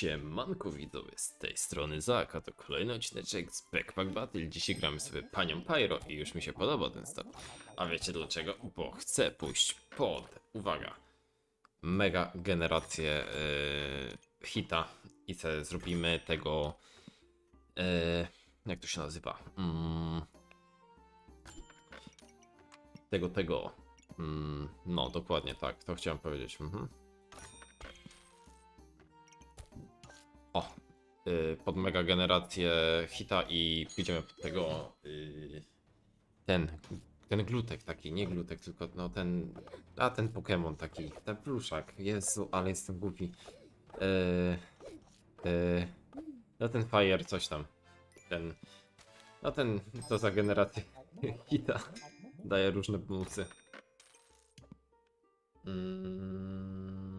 Siemanko widzowie, z tej strony Zak, a to kolejny odcineczek z Backpack Battle. Dzisiaj gramy sobie Panią Pyro i już mi się podoba ten start. A wiecie dlaczego? Bo chcę pójść pod, uwaga, mega generację yy, hita i sobie zrobimy tego, yy, jak to się nazywa? Mm, tego, tego, mm, no dokładnie tak, to chciałem powiedzieć. Mhm. Pod mega generację hita i pójdziemy pod tego y, ten, ten glutek taki, nie glutek, tylko no ten, a ten Pokémon taki, ten pluszak, Jezu, ale jestem głupi. Y, y, no ten Fire coś tam, ten, no ten, to za generację hita daje różne bonusy. Mm.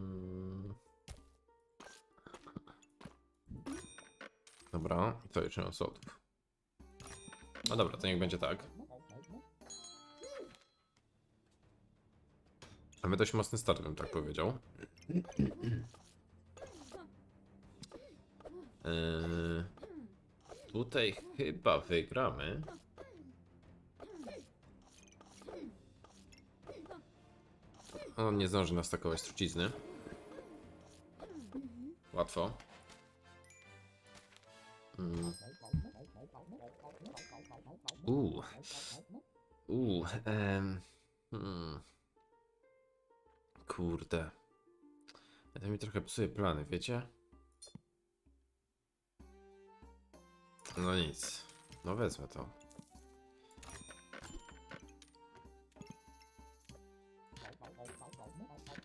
Dobra, i to jeszcze mam slotów. No dobra, to niech będzie tak. Mamy dość mocny start, bym tak powiedział. Yy, tutaj chyba wygramy. On nie zdąży nastakować trucizny. Łatwo. Mm. Uuu. Uuu. em, hmm. Kurde. To mi trochę psuje plany, wiecie? No nic. No wezmę to.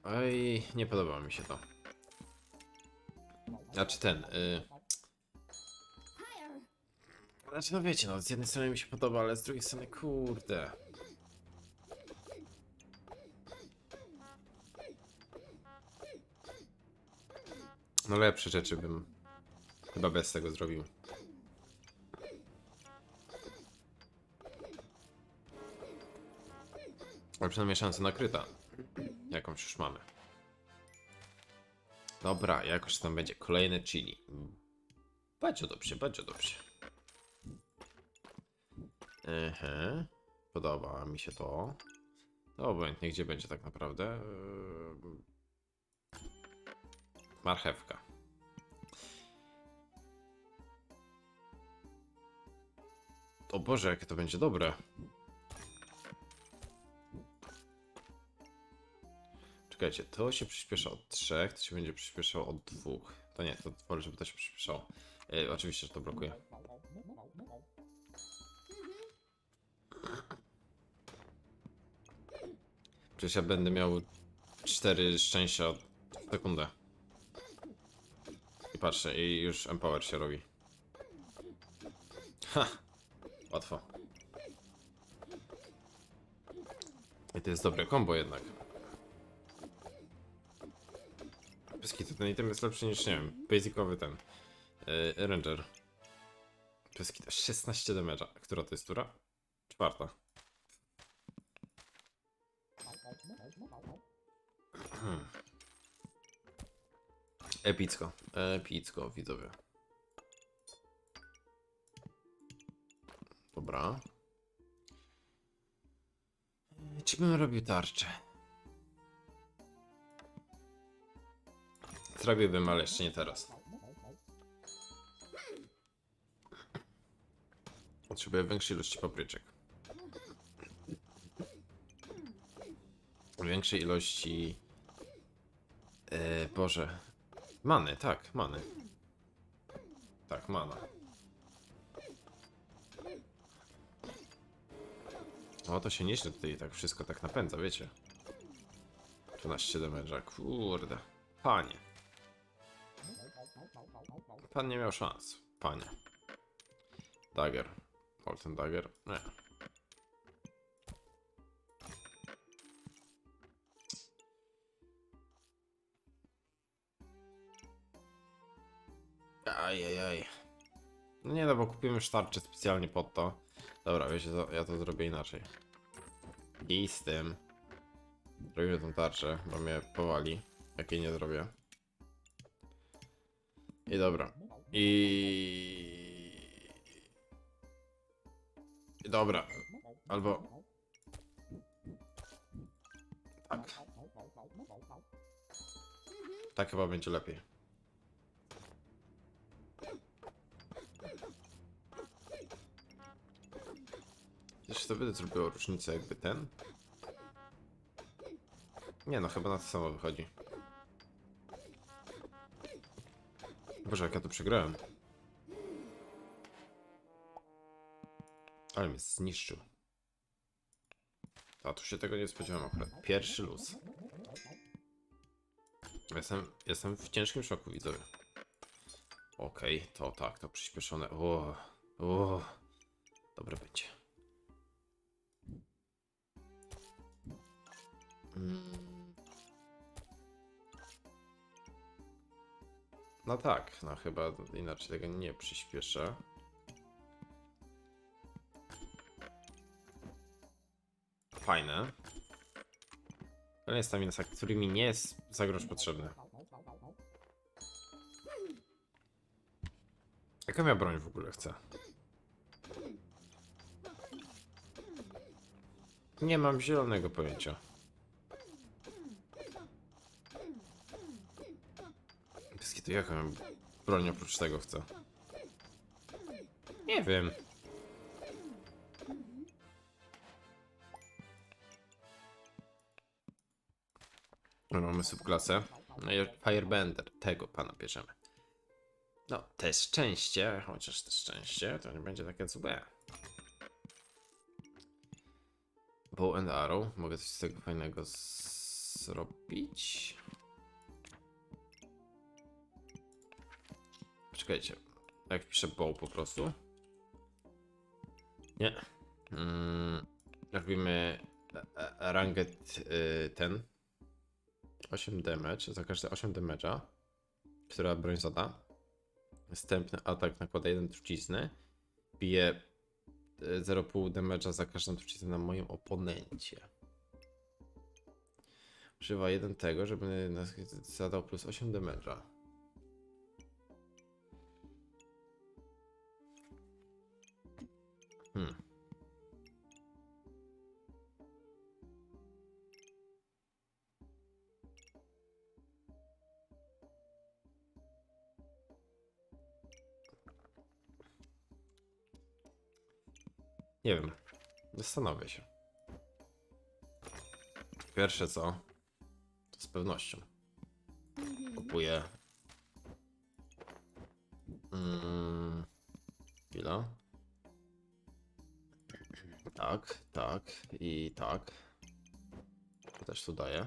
Oj, nie podoba mi się to. Znaczy ten. Y... Znaczy no wiecie, no z jednej strony mi się podoba, ale z drugiej strony kurde. No lepsze rzeczy bym chyba bez tego zrobił. Ale przynajmniej szansa nakryta. Jakąś już mamy. Dobra, jakoś tam będzie kolejne chili. Bardzo dobrze, bardzo dobrze. Ehe. Podoba mi się to. No obojętnie gdzie będzie tak naprawdę. Eee, Marchewka. O Boże, jakie to będzie dobre. Czekajcie, to się przyspiesza od 3, to się będzie przyspieszało od 2. To nie, to wolę, żeby to się przyspieszało. E, oczywiście, że to blokuje. Przecież ja będę miał 4 szczęścia sekundę. I patrzę, i już Empower się robi. Ha! Łatwo. I to jest dobre combo jednak. Pyski, to ten item jest lepszy niż, nie wiem, basicowy ten. Yy, Ranger. Pyski, to 16 damage'a. Która to jest tura? Czwarta. Hmm. Epicko. Epicko, widzowie. Dobra. Czy bym robił tarczę? Zrobiłbym, ale jeszcze nie teraz. Potrzebuję większej ilości papryczek. Większej ilości... E, Boże. Many, tak, many. Tak, mana. O, to się nieźle tutaj tak wszystko tak napędza, wiecie. 12 damage'a, kurde. Panie. Pan nie miał szans. Panie. Dagger. Molten Dagger. Nie. Ajajaj. No nie no, bo kupiłem już tarczę specjalnie pod to. Dobra, wiecie ja to zrobię inaczej. I z tym. Robimy tą tarczę, bo mnie powali. Jak jej nie zrobię. I dobra. I... I dobra. Albo... Tak. Tak chyba będzie lepiej. Jeszcze to by zrobiło różnicę jakby ten? Nie no, chyba na to samo wychodzi. Boże, jak ja to przegrałem. Ale mnie zniszczył. A tu się tego nie spodziewałem akurat. Pierwszy luz. Jestem, jestem w ciężkim szoku, widzowie. Okej, to tak, to przyspieszone. O, o, dobre będzie. No tak, no chyba inaczej tego nie przyspieszę. Fajne. Ale jest tam insak, który mi nie jest za grosz potrzebny. Jaka ja broń w ogóle chcę? Nie mam zielonego pojęcia. To jaką broń oprócz tego chcę? Nie wiem. No, Mamy subklasę. No i Firebender. Tego pana bierzemy. No, te szczęście, chociaż te szczęście to nie będzie takie złe. Bow and arrow. Mogę coś z tego fajnego zrobić. Poczekajcie. Jak piszę bow po prostu? Nie. Mm, robimy e, e, ranged y, ten. 8 damage, za każde 8 damage'a, która broń zada. Następny atak nakłada 1 trucizny. Bije y, 0,5 damage'a za każdą truciznę na moim oponencie. Używa jeden tego, żeby zadał plus 8 damage'a. Hmm. Nie wiem. Zastanowię się. Pierwsze co, to z pewnością kupuję. Mm, chwila. Tak, tak i tak. To też tu daję.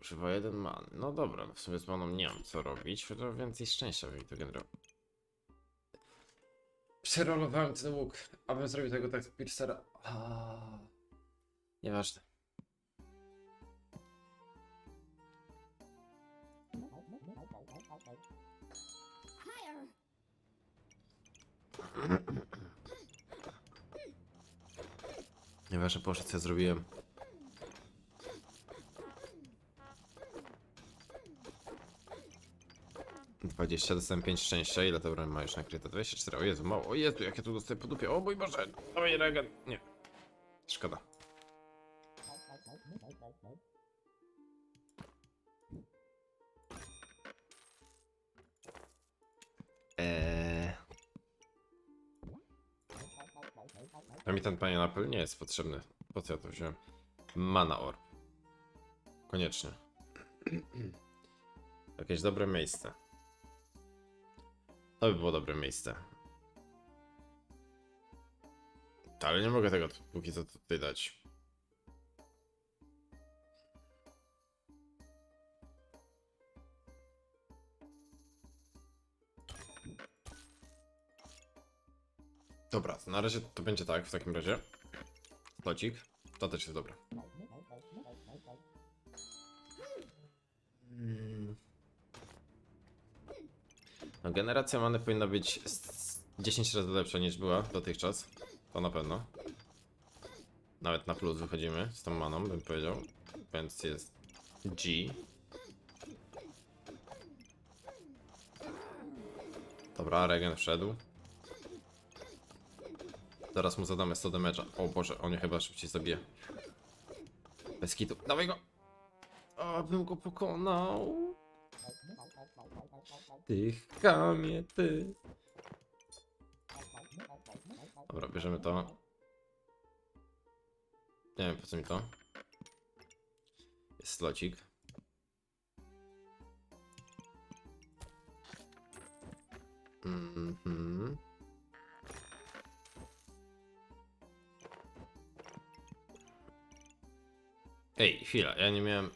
Używa jeden man. No dobra, w sumie z maną nie mam co robić, chociaż więcej szczęścia bym to generował. Przerolowałem ten łuk, abym zrobił tego tak z Piercera. Nieważne. Nieważne, proszę, co ja zrobiłem. Dwadzieścia, dostałem 5 szczęścia. Ile to ma już nakryte? 24. O Jezu, mało. O Jezu, jak ja tu dostaję po dupie. O mój Boże, dawaj regan. Nie. Szkoda. A mi ten panie Apple nie jest potrzebny. Po co ja to wziąłem? Mana Orb. Koniecznie. Jakieś dobre miejsce. To by było dobre miejsce. Ale nie mogę tego póki co tutaj dać. Dobra, na razie to będzie tak w takim razie. Locik. To też jest dobre. No, generacja many powinna być z 10 razy lepsza niż była dotychczas. To na pewno. Nawet na plus wychodzimy z tą maną, bym powiedział. Więc jest G. Dobra, Regen wszedł. Zaraz mu zadamy 100 damage'a. O Boże, on mnie chyba szybciej zabije. Bez kitu. Dawaj go! O, bym go pokonał. Tych kamie, ty. Dobra, bierzemy to. Nie wiem po co mi to. Jest slocik. Mhm. Ej, chwila, ja nie miałem.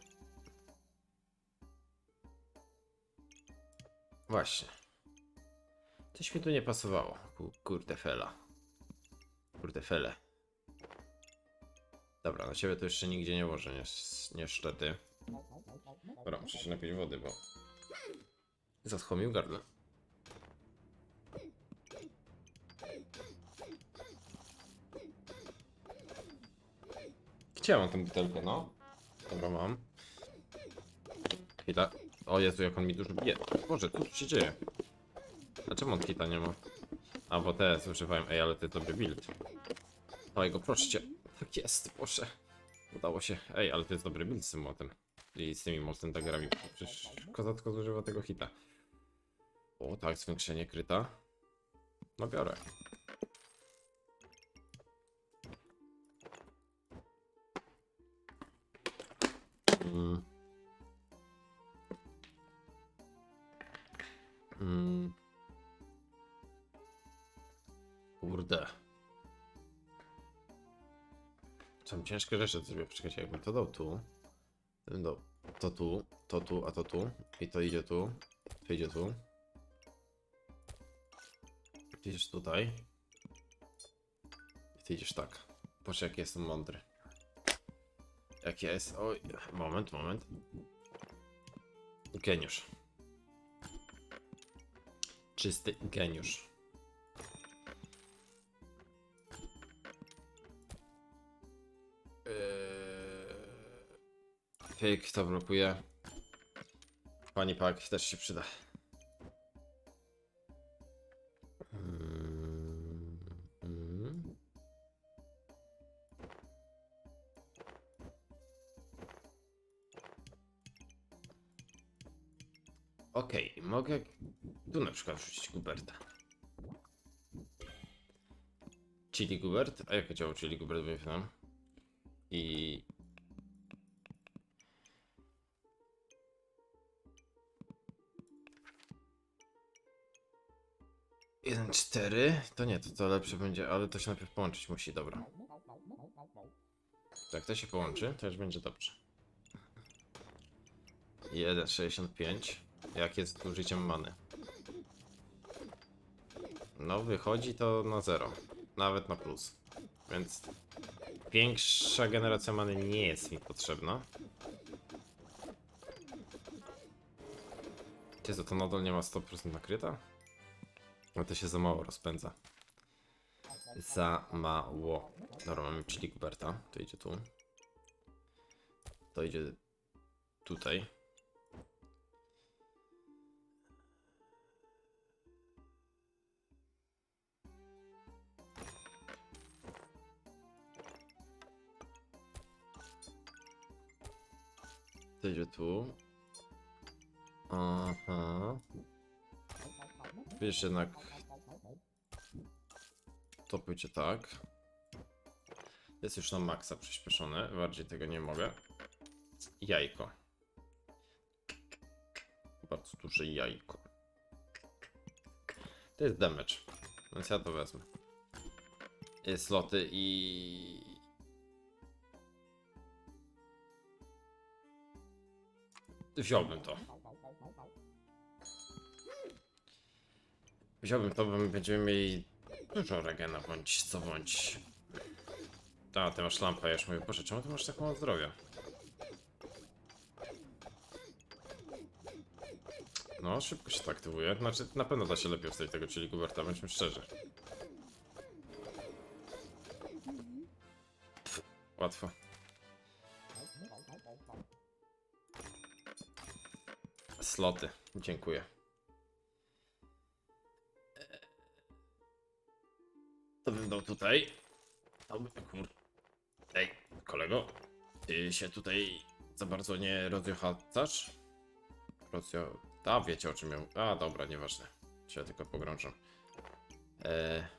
Właśnie. Coś mi tu nie pasowało. Ku- Kurde fela. Kurde fele. Dobra, na ciebie to jeszcze nigdzie nie włożę, nies- niestety. Dobra, muszę się napić wody, bo... Zaschło mi w gardle. Mam tę butelkę, no? Dobra, mam. Chwila. O Jezu, jak on mi dużo bije. Boże, co tu się dzieje? Dlaczego on kita nie ma? A, bo te zużywałem. Ej, ale jest dobry build. Dawaj go, proszę Tak jest, proszę. Udało się. Ej, ale to jest dobry build z tym młotem. I z tymi molten daggerami. Przecież kozacko zużywa tego hita. O, tak, zwiększenie kryta. No biorę. Mm. Kurde. Są ciężkie rzeczy sobie poczekajcie, jakbym to dał tu. dał to tu, to tu, a to tu. I to idzie tu. To idzie tu. Ty idziesz tutaj. I ty idziesz tak. Boże, jak jestem mądry. Jak jest. Oj, moment, moment. Geniusz. Czysty geniusz. Eee, Pyk, to blokuje. Pani Pak też się przyda. Tu na przykład wrzucić Guberta. Chili Gubert? A jakie działo Chili Gubert wyfnam? I... Jeden, cztery? To nie, to, to lepsze będzie, ale to się najpierw połączyć musi, dobra. Tak, to się połączy, to już będzie dobrze. 1,65. Jak jest użyciem many? No, wychodzi to na 0. Nawet na plus. Więc większa generacja many nie jest mi potrzebna. Czy to, to nadal nie ma 100% nakryta? No to się za mało rozpędza. Za mało. Dobra, mamy czyli Guberta. To idzie tu. To idzie tutaj. Idzie tu. Aha. Wiesz jednak. To pójdzie tak. Jest już na maksa przyspieszone. Bardziej tego nie mogę. Jajko. Bardzo duże jajko. To jest damage. Więc ja to wezmę. Sloty i... Wziąłbym to. Wziąłbym to, bo my będziemy mieli dużo regena, bądź co bądź. Ta, ty masz lampę, ja już mówię, boże, czemu ty masz tak mało zdrowia? No, szybko się to aktywuje. Znaczy, na pewno da się lepiej ustawić tego, czyli Guberta, bądźmy szczerzy. Łatwo. sloty. Dziękuję. To bym dał tutaj. To by kur... Ej, kolego. Ty się tutaj za bardzo nie rozjochacasz? Rozjo... A, wiecie o czym ją... A, dobra, nieważne. Się tylko pogrążam. Eee...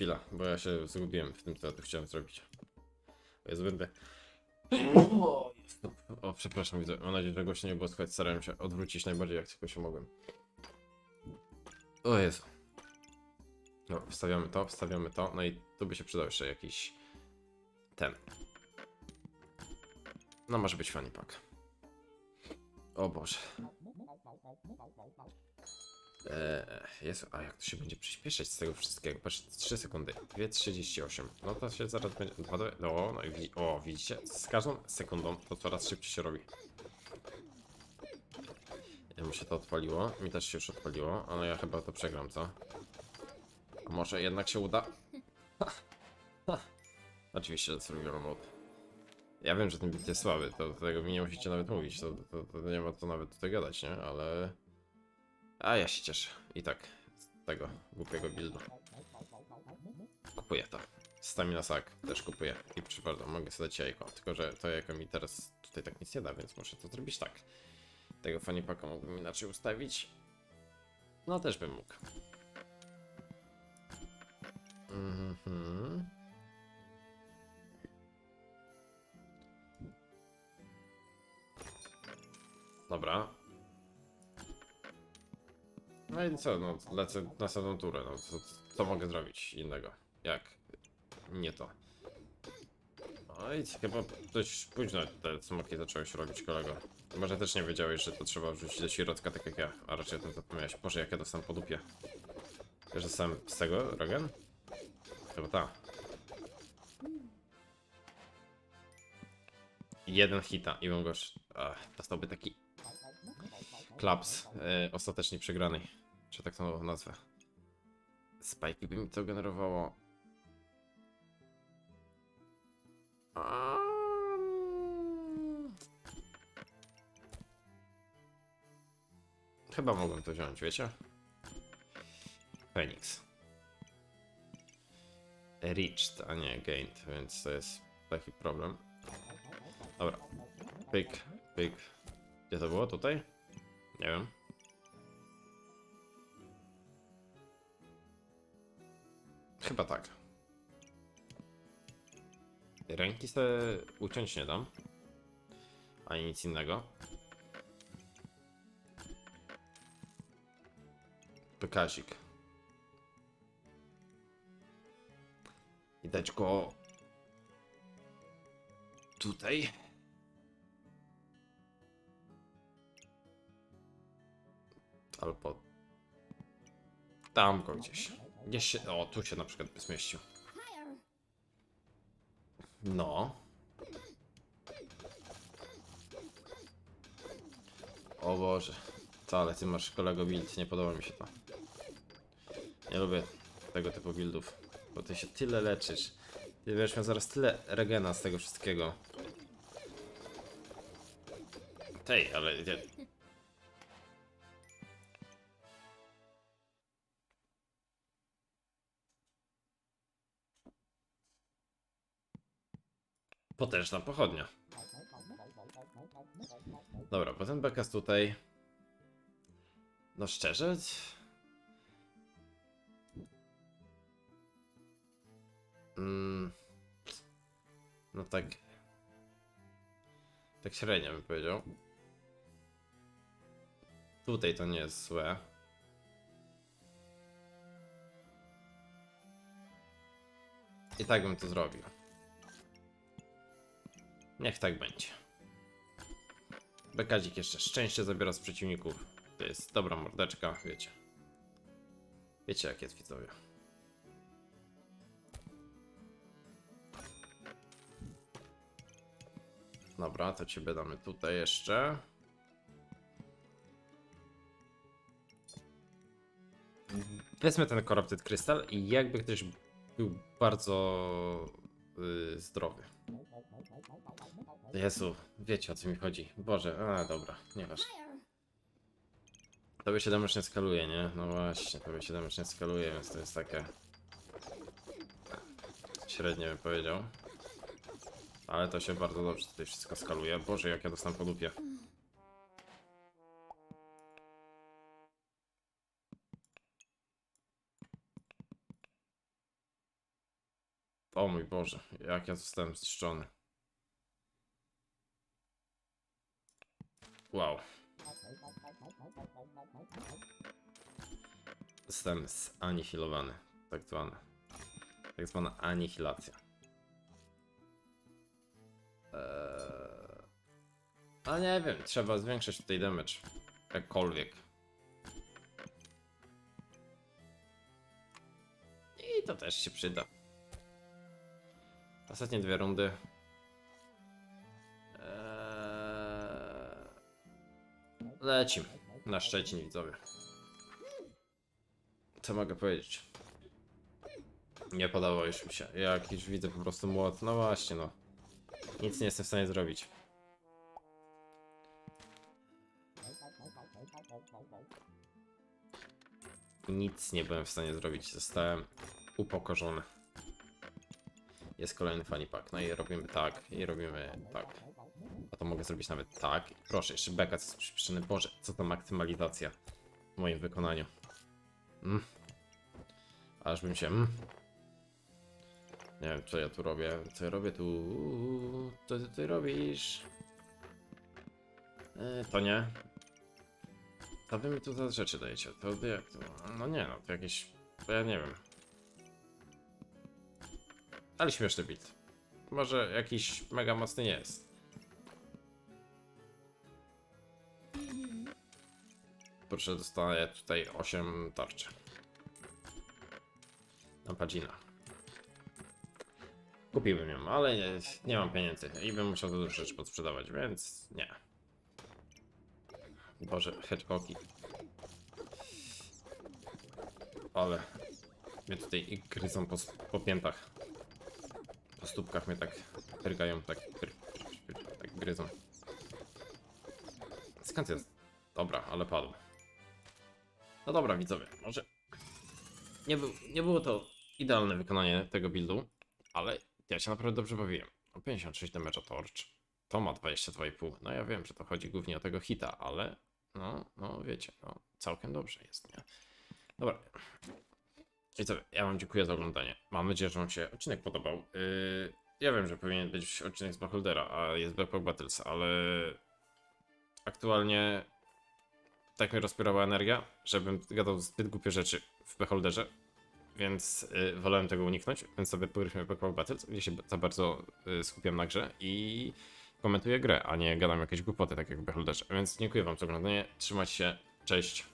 Chwila, bo ja się zgubiłem w tym, co ja tu chciałem zrobić. Jezu, będę... O, jest przepraszam, widzę. Mam nadzieję, że głośno nie było słychać. Starałem się odwrócić najbardziej, jak tylko się mogłem. O Jezu. No, wstawiamy to, wstawiamy to. No i tu by się przydał jeszcze jakiś... Ten. No, może być funny pack. O Boże. Eee, Jezu, a jak to się będzie przyspieszać z tego wszystkiego? Patrz, 3 sekundy, 2.38. No to się zaraz będzie. do- No, no i o, widzicie? Z każdą sekundą to coraz szybciej się robi. Ja mi się to odpaliło, mi też się już odpaliło, ale ja chyba to przegram, co? Może jednak się uda? Ha, ha. Oczywiście, że survival mode. Ja wiem, że ten bit jest słaby, to to tego mi nie musicie nawet mówić, to, to, to nie ma co nawet tutaj gadać, nie? Ale... A ja się cieszę. I tak, z tego głupiego buildu. Kupuję to. Stamina sack też kupuję. I bardzo, mogę sobie dać jajko. Tylko, że to jajko mi teraz tutaj tak nic nie da, więc muszę to zrobić tak. Tego funny packa mógłbym inaczej ustawić. No też bym mógł. Mhm. Dobra, no i co, no lecę na następną turę, no co, co mogę zrobić innego? Jak? Nie to. No i chyba dość późno te smoki zaczęły się robić, kolego. Może też nie wiedziałeś, że to trzeba wrzucić do środka tak jak ja, a raczej o tym zapomniałeś. Boże, jak ja dostałem po dupie. Wiesz, że sam z tego, Rogan? Chyba ta. Jeden hita i bym go... sz- Ach, dostałby taki... Klaps e, ostatecznie przegranej. Czy tak to nazwę. Spike by mi to generowało. Um... Chyba mogłem to wziąć, wiecie? Phoenix. Reached, a nie gained, więc to jest taki problem. Dobra. Pyk, pyk. Gdzie to było? Tutaj? Nie wiem. Chyba tak. Ręki sobie uciąć nie dam. Ani nic innego. Pykasik. I dać go tutaj. Albo tam go gdzieś. Gdzieś się, o, tu się na przykład by zmieścił. No. O Boże. Ale ty masz kolego build, nie podoba mi się to. Nie lubię tego typu buildów, bo ty się tyle leczysz. Ty będziesz miał zaraz tyle regena z tego wszystkiego. Tej, ale... Potężna pochodnia. Dobra, potem bekas tutaj. No szczerze? Mm, no tak. Tak średnio bym powiedział. Tutaj to nie jest złe. I tak bym to zrobił. Niech tak będzie. Bekadzik jeszcze szczęście zabiera z przeciwników. To jest dobra mordeczka, wiecie. Wiecie jak jest widzowie. Dobra, to ciebie damy tutaj jeszcze. Wezmę ten Corrupted Crystal i jakby ktoś był bardzo yy, zdrowy. Jezu, wiecie o co mi chodzi. Boże, a dobra, nieważne. Tobie się damage nie skaluje, nie? No właśnie, tobie się damage nie skaluje, więc to jest takie... Średnio bym powiedział. Ale to się bardzo dobrze tutaj wszystko skaluje. Boże, jak ja dostałem po dupie. O mój Boże, jak ja zostałem zniszczony. Wow. Zostałem zanihilowany, tak zwane. Tak zwana anihilacja. Eee... A nie wiem, trzeba zwiększyć tutaj damage. Jakkolwiek. I to też się przyda. Ostatnie dwie rundy. Eee... Lecimy. Na Szczecin widzowie. Co mogę powiedzieć? Nie podobał już mi się. Jak już widzę po prostu młot. No właśnie, no. Nic nie jestem w stanie zrobić. Nic nie byłem w stanie zrobić. Zostałem upokorzony. Jest kolejny funny pack. No i robimy tak, i robimy tak. To mogę zrobić nawet tak. Proszę, jeszcze beka jest przyspieszony. Boże, co to maksymalizacja w moim wykonaniu. Mm. Aż bym się. Mm. Nie wiem, co ja tu robię. Co ja robię tu? Co ty, ty robisz? E, to nie. To wy mi tu za rzeczy dajecie. To jak to? No nie, no to jakieś. To ja nie wiem. Ale śmieszny build. Może jakiś mega mocny nie jest. Proszę, dostaję tutaj 8 tarczy. Na Padzina. Kupiłbym ją, ale nie, nie mam pieniędzy i bym musiał dużo rzeczy podsprzedawać, więc nie. Boże, hedgehogi. Ale mnie tutaj gryzą po, po piętach. Po stópkach mnie tak pyrgają, tak, tak gryzą. Skąd jest? Dobra, ale padł. No dobra, widzowie, może nie, nie było to idealne wykonanie tego buildu, ale ja się naprawdę dobrze bawiłem. O 56 damage torch, to ma 22,5. No ja wiem, że to chodzi głównie o tego hita, ale no, no wiecie, no całkiem dobrze jest, nie? Dobra. I co, ja wam dziękuję za oglądanie. Mam nadzieję, że wam się odcinek podobał. Yy, ja wiem, że powinien być odcinek z Beholdera, a jest Backpack Battles, ale aktualnie tak mnie rozpierała energia, żebym gadał zbyt głupie rzeczy w Beholderze, więc y, wolałem tego uniknąć, więc sobie pograliśmy Backpack Battles, gdzie się za bardzo y, skupiam na grze i komentuję grę, a nie gadam jakieś głupoty, tak jak w Beholderze. Więc dziękuję wam za oglądanie, trzymajcie się, cześć.